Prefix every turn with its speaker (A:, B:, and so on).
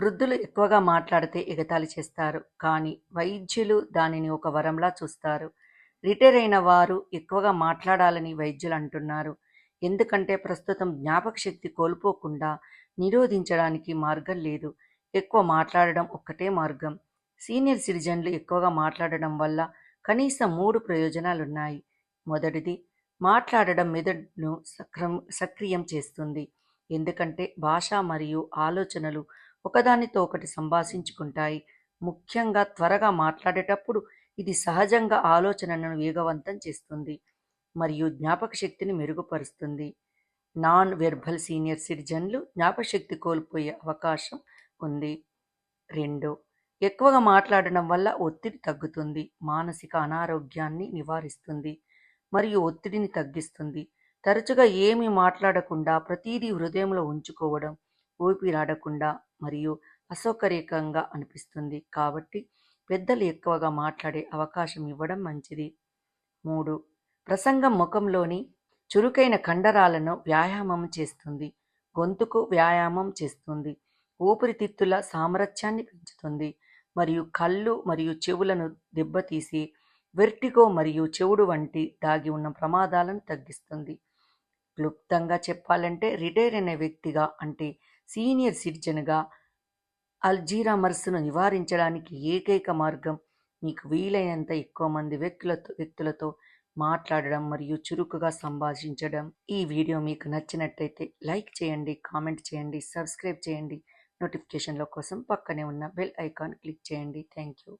A: వృద్ధులు ఎక్కువగా మాట్లాడితే ఎగతాళి చేస్తారు. కానీ వైద్యులు దానిని ఒక వరంలా చూస్తారు. రిటైర్ అయిన వారు ఎక్కువగా మాట్లాడాలని వైద్యులు అంటున్నారు. ఎందుకంటే ప్రస్తుతం జ్ఞాపకశక్తి కోల్పోకుండా నిరోధించడానికి మార్గం లేదు. ఎక్కువ మాట్లాడడం ఒక్కటే మార్గం. సీనియర్ సిటిజన్లు ఎక్కువగా మాట్లాడడం వల్ల కనీసం మూడు ప్రయోజనాలున్నాయి. మొదటిది మాట్లాడడం మెదడును సక్రం సక్రియం చేస్తుంది. ఎందుకంటే భాష మరియు ఆలోచనలు ఒకదానితో ఒకటి సంభాషించుకుంటాయి. ముఖ్యంగా త్వరగా మాట్లాడేటప్పుడు ఇది సహజంగా ఆలోచనలను వేగవంతం చేస్తుంది మరియు జ్ఞాపక శక్తిని మెరుగుపరుస్తుంది. నాన్ వెర్బల్ సీనియర్ సిటిజన్లు జ్ఞాపకశక్తి కోల్పోయే అవకాశం ఉంది. రెండు ఎక్కువగా మాట్లాడడం వల్ల ఒత్తిడి తగ్గుతుంది మానసిక అనారోగ్యాన్ని నివారిస్తుంది మరియు ఒత్తిడిని తగ్గిస్తుంది. తరచుగా ఏమీ మాట్లాడకుండా ప్రతిదీ హృదయంలో ఉంచుకోవడం ఊపిరాడకుండా మరియు అసౌకర్యకంగా అనిపిస్తుంది. కాబట్టి పెద్దలు ఎక్కువగా మాట్లాడే అవకాశం ఇవ్వడం మంచిది. మూడు ప్రసంగం ముఖంలోని చురుకైన కండరాలను వ్యాయామం చేస్తుంది. గొంతుకు వ్యాయామం చేస్తుంది. ఊపిరితిత్తుల సామర్థ్యాన్ని పెంచుతుంది. మరియు కళ్ళు మరియు చెవులను దెబ్బతీసి వెర్టిగో మరియు చెవుడు వంటి దాగి ఉన్న ప్రమాదాలను తగ్గిస్తుంది. క్లుప్తంగా చెప్పాలంటే రిటైర్ అయిన వ్యక్తిగా అంటే సీనియర్ సిటిజన్గా అల్జీరామర్స్ను నివారించడానికి ఏకైక మార్గం మీకు వీలైనంత ఎక్కువ మంది వ్యక్తులతో వ్యక్తులతో మాట్లాడడం మరియు చురుకుగా సంభాషించడం. ఈ వీడియో మీకు నచ్చినట్టయితే లైక్ చేయండి కామెంట్ చేయండి సబ్స్క్రైబ్ చేయండి. నోటిఫికేషన్ల కోసం పక్కనే ఉన్న బెల్ ఐకాన్ క్లిక్ చేయండి. Thank you